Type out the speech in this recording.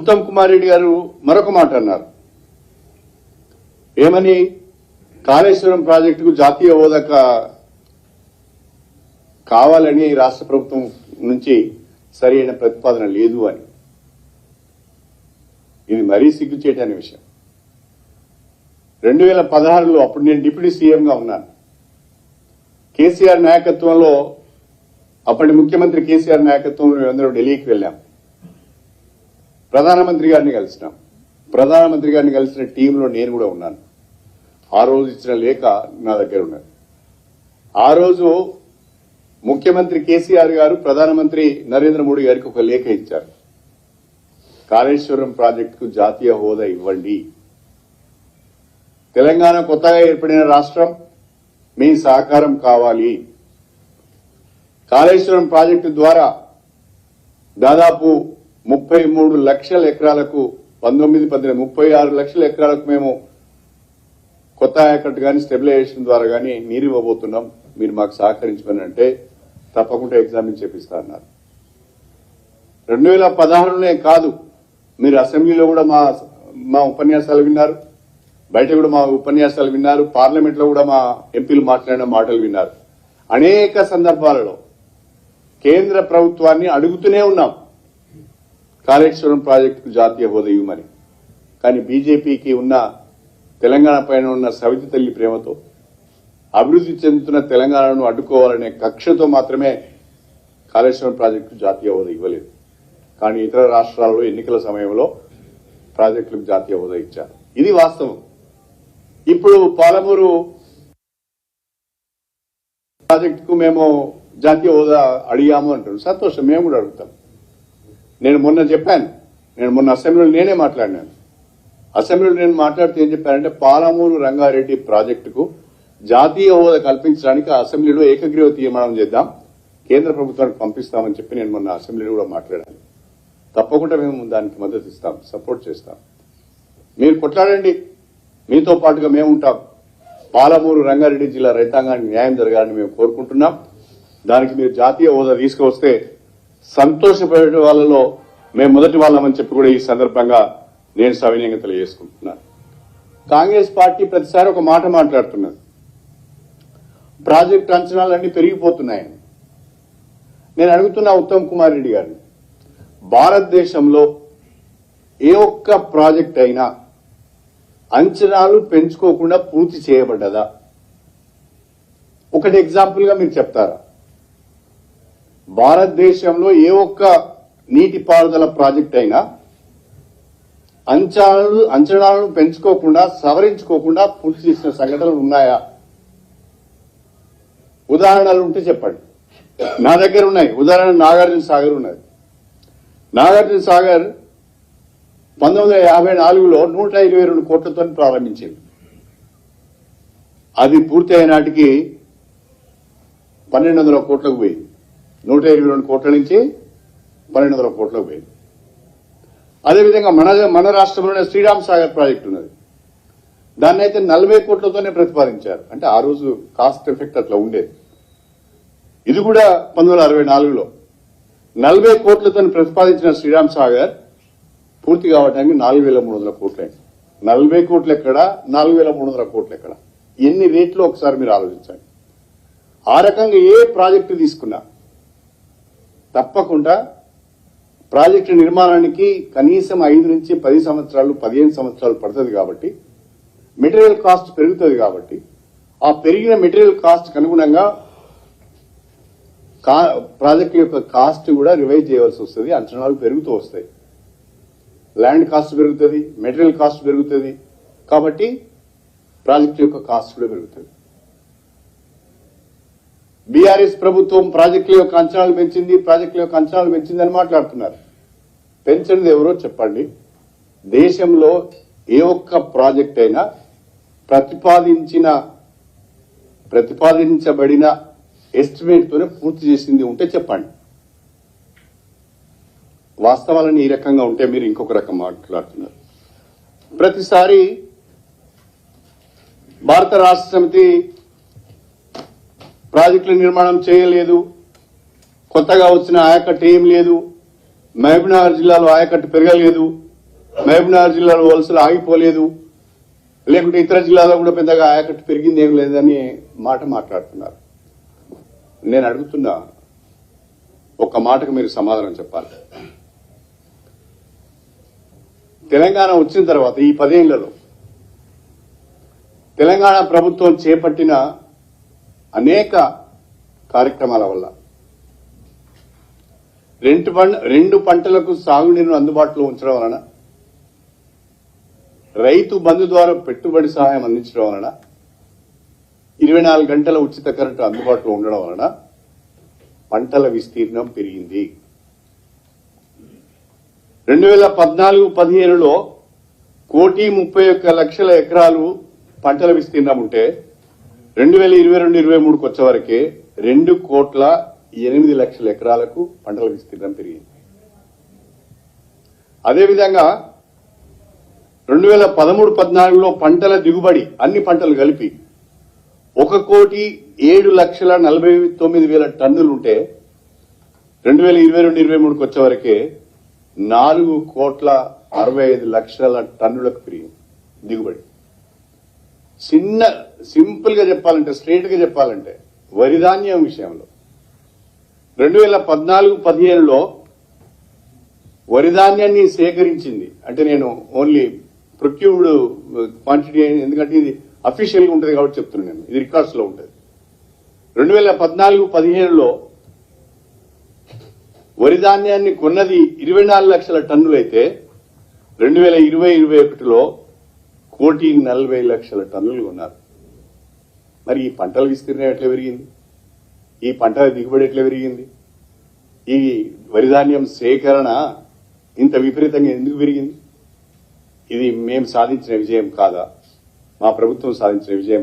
ఉత్తమ్ కుమార్ రెడ్డి గారు మరొక మాట అన్నారు. ఏమని? కాళేశ్వరం ప్రాజెక్టుకు జాతీయ హోదా కావాలని రాష్ట్ర ప్రభుత్వం నుంచి సరైన ప్రతిపాదన లేదు అని. ఇది మరీ సిగ్గు చేయటాని విషయం. రెండు వేల పదహారులో అప్పుడు నేను డిప్యూటీ సీఎంగా ఉన్నాను. కేసీఆర్ నాయకత్వంలో అప్పటి ముఖ్యమంత్రి కేసీఆర్ నాయకత్వంలో మేమందరం ఢిల్లీకి వెళ్ళాం. ప్రధానమంత్రి గారిని కలిసినాం. ప్రధానమంత్రి గారిని కలిసిన టీంలో నేను కూడా ఉన్నాను. ఆ రోజు ఇచ్చిన లేఖ నా దగ్గర ఉన్నది. ఆ రోజు ముఖ్యమంత్రి కేసీఆర్ గారు ప్రధానమంత్రి నరేంద్ర మోడీ గారికి ఒక లేఖ ఇచ్చారు. కాళేశ్వరం ప్రాజెక్టుకు జాతీయ హోదా ఇవ్వండి. తెలంగాణ కొత్తగా ఏర్పడిన రాష్ట్రం మీ సహకారం కావాలి. కాళేశ్వరం ప్రాజెక్టు ద్వారా దాదాపు ముప్పై మూడు లక్షల ఎకరాలకు పంతొమ్మిది పద్దెనిమిది ముప్పై ఆరు లక్షల ఎకరాలకు మేము కొత్త ఆయకట్టు కానీ స్టెబిలైజేషన్ ద్వారా కానీ నీరు ఇవ్వబోతున్నాం. మీరు మాకు సహకరించమని అంటే తప్పకుండా ఎగ్జామిన్ చేపిస్తా అన్నారు. రెండు వేల పదహారులోనే కాదు మీరు అసెంబ్లీలో కూడా మా మా ఉపన్యాసాలు విన్నారు. బయట కూడా మా ఉపన్యాసాలు విన్నారు. పార్లమెంట్లో కూడా మా ఎంపీలు మాట్లాడిన మాటలు విన్నారు. అనేక సందర్భాలలో కేంద్ర ప్రభుత్వాన్ని అడుగుతూనే ఉన్నాం. కాళేశ్వరం ప్రాజెక్టుకు జాతీయ హోదా ఇవ్వమని కానీ బీజేపీకి ఉన్న తెలంగాణ పైన ఉన్న సవితి తల్లి ప్రేమతో అభివృద్ధి చెందుతున్న తెలంగాణను అడ్డుకోవాలనే కక్షతో మాత్రమే కాళేశ్వరం ప్రాజెక్టు జాతీయ హోదా ఇవ్వలేదు. కానీ ఇతర రాష్ట్రాల్లో ఎన్నికల సమయంలో ప్రాజెక్టులకు జాతీయ హోదా ఇచ్చారు. ఇది వాస్తవం. ఇప్పుడు పాలమూరు ప్రాజెక్టుకు మేము జాతీయ హోదా అడిగాము అంటారు. సంతోషం. మేము కూడా అడుగుతాం. నేను మొన్న చెప్పాను. నేను మొన్న అసెంబ్లీలో నేనే మాట్లాడినాను. అసెంబ్లీలో నేను మాట్లాడితే ఏం చెప్పానంటే పాలమూరు రంగారెడ్డి ప్రాజెక్టుకు జాతీయ హోదా కల్పించడానికి అసెంబ్లీలో ఏకగ్రీవ తీర్మానం చేద్దాం. కేంద్ర ప్రభుత్వానికి పంపిస్తామని చెప్పి నేను మొన్న అసెంబ్లీలో కూడా మాట్లాడాను. తప్పకుండా మేము దానికి మద్దతు ఇస్తాం సపోర్ట్ చేస్తాం. మీరు కొట్లాడండి. మీతో పాటుగా మేము ఉంటాం. పాలమూరు రంగారెడ్డి జిల్లా రైతాంగానికి న్యాయం జరగాలని మేము కోరుకుంటున్నాం. దానికి మీరు జాతీయ హోదా తీసుకువస్తే సంతోషపడే వాళ్ళలో మేము మొదటి వాళ్ళమని చెప్పి కూడా ఈ సందర్భంగా నేను సవినయంగా తెలియజేసుకుంటున్నాను కాంగ్రెస్ పార్టీ ప్రతిసారి ఒక మాట మాట్లాడుతున్నది. ప్రాజెక్టు అంచనాలన్నీ పెరిగిపోతున్నాయని. నేను అడుగుతున్నా ఉత్తమ్ కుమార్ రెడ్డి గారిని భారతదేశంలో ఏ ఒక్క ప్రాజెక్ట్ అయినా అంచనాలు పెంచుకోకుండా పూర్తి చేయబడ్డదా? ఒకటి ఎగ్జాంపుల్గా మీరు చెప్తారా? భారతదేశంలో ఏ ఒక్క నీటిపారుదల ప్రాజెక్ట్ అయినా అంచనాలు అంచనాలను పెంచుకోకుండా సవరించుకోకుండా పూర్తి చేసిన సంఘటనలు ఉన్నాయా? ఉదాహరణలు ఉంటే చెప్పండి. నా దగ్గర ఉన్నాయి. ఉదాహరణ నాగార్జున సాగర్ ఉన్నది. నాగార్జున సాగర్ పంతొమ్మిది వందల యాభై నాలుగులో నూట ఇరవై రెండు కోట్లతో ప్రారంభించింది. అది పూర్తి అయినాటికి పన్నెండు వందల కోట్లకు పోయింది. నూట ఇరవై రెండు కోట్ల నుంచి పన్నెండు వందల కోట్లకు పోయింది. అదేవిధంగా మన మన రాష్ట్రంలోనే శ్రీరామ్ సాగర్ ప్రాజెక్ట్ ఉన్నది. దాన్ని అయితే నలభై కోట్లతోనే ప్రతిపాదించారు. అంటే ఆ రోజు కాస్ట్ ఎఫెక్ట్ అట్లా ఉండేది ఇది కూడా పంతొమ్మిది వందల అరవై నాలుగులో. నలభై కోట్లతో ప్రతిపాదించిన శ్రీరామ్ సాగర్ పూర్తి కావడానికి నాలుగు వేల మూడు వందల కోట్లు. నలభై కోట్లు ఎక్కడ? నాలుగు వేల మూడు వందల కోట్లు ఎక్కడ? ఎన్ని రేట్లు ఒకసారి మీరు ఆలోచించండి. ఆ రకంగా ఏ ప్రాజెక్టు తీసుకున్నా తప్పకుండా ప్రాజెక్టు నిర్మాణానికి కనీసం ఐదు నుంచి పది సంవత్సరాలు పదిహేను సంవత్సరాలు పడుతుంది కాబట్టి మెటీరియల్ కాస్ట్ పెరుగుతుంది కాబట్టి ఆ పెరిగిన మెటీరియల్ కాస్ట్ అనుగుణంగా కా ప్రాజెక్ట్ యొక్క కాస్ట్ కూడా రివైజ్ చేయవలసి వస్తుంది అంచనాలు పెరుగుతూ వస్తాయి. ల్యాండ్ కాస్ట్ పెరుగుతుంది మెటీరియల్ కాస్ట్ పెరుగుతుంది కాబట్టి ప్రాజెక్ట్ యొక్క కాస్ట్ కూడా పెరుగుతుంది. బీఆర్ఎస్ ప్రభుత్వం ప్రాజెక్టుల యొక్క అంచనాలు పెంచింది ప్రాజెక్టుల యొక్క అంచనాలు పెంచింది అని మాట్లాడుతున్నారు. పెంచనిది ఎవరో చెప్పండి. దేశంలో ఏ ఒక్క ప్రాజెక్ట్ అయినా ప్రతిపాదించిన ప్రతిపాదించబడిన ఎస్టిమేట్తోనే పూర్తి చేసింది ఉంటే చెప్పండి. వాస్తవాలను ఈ రకంగా ఉంటే మీరు ఇంకొక రకం మాట్లాడుతున్నారు. ప్రతిసారి భారత రాష్ట్ర సమితి ప్రాజెక్టుల నిర్మాణం చేయలేదు. కొత్తగా వచ్చిన ఆయకట్టు ఏం లేదు. మహబూబ్నగర్ జిల్లాలో ఆయకట్టు పెరగలేదు. మహబూబ్నగర్ జిల్లాలో వలసలు ఆగిపోలేదు. లేకుంటే ఇతర జిల్లాలో కూడా పెద్దగా ఆయకట్టు పెరిగింది ఏం లేదని మాట మాట్లాడుతున్నారు. నేను అడుగుతున్నా ఒక్క మాటకు మీరు సమాధానం చెప్పాలి. తెలంగాణ వచ్చిన తర్వాత ఈ పదేళ్ళలో తెలంగాణ ప్రభుత్వం చేపట్టిన అనేక కార్యక్రమాల వల్ల. రెండు పంట రెండు పంటలకు సాగునీరును అందుబాటులో ఉంచడం వలన రైతు బంధు ద్వారా పెట్టుబడి సహాయం అందించడం వలన ఇరవై నాలుగు గంటల ఉచిత కరెంటు అందుబాటులో ఉండడం వలన పంటల విస్తీర్ణం పెరిగింది. రెండు వేల పద్నాలుగు పదిహేనులో కోటి ముప్పై ఒక్క లక్షల ఎకరాలు పంటల విస్తీర్ణం ఉంటే రెండు వేల ఇరవై రెండు ఇరవై మూడుకి వచ్చేవరకే రెండు కోట్ల ఎనిమిది లక్షల ఎకరాలకు పంటల విస్తీర్ణం పెరిగింది. అదేవిధంగా రెండు వేల పదమూడు పద్నాలుగులో పంటల దిగుబడి అన్ని పంటలు కలిపి ఒక కోటి ఏడు లక్షల నలభై తొమ్మిది వేల టన్నులు ఉంటే రెండు వేల ఇరవై రెండు ఇరవై మూడుకి వచ్చేవరకే నాలుగు కోట్ల అరవై ఐదు లక్షల టన్నులకు పెరిగింది దిగుబడి. చిన్న సింపుల్గా చెప్పాలంటే స్ట్రేట్గా చెప్పాలంటే వరిధాన్యం విషయంలో. రెండు వేల పద్నాలుగు పదిహేనులో వరిధాన్యాన్ని సేకరించింది. అంటే నేను ఓన్లీ ప్రొక్యూర్డ్ క్వాంటిటీ ఎందుకంటే ఇది అఫీషియల్గా ఉంటుంది కాబట్టి చెప్తున్నాను నేను. ఇది రికార్డ్స్లో ఉంటుంది. రెండు వేల పద్నాలుగు పదిహేనులో వరిధాన్యాన్ని కొన్నది ఇరవై నాలుగు లక్షల టన్నులైతే రెండు వేల ఇరవై ఇరవై ఒకటిలో కోటి నలభై లక్షల టన్నులు కొన్నారు. మరి ఈ పంటల విస్తీర్ణం ఎట్లా పెరిగింది? ఈ పంటల దిగుబడి ఎట్లా పెరిగింది? ఈ వరిధాన్యం సేకరణ ఇంత విపరీతంగా ఎందుకు పెరిగింది? ఇది మేము సాధించిన విజయం కాదా? మా ప్రభుత్వం సాధించిన విజయం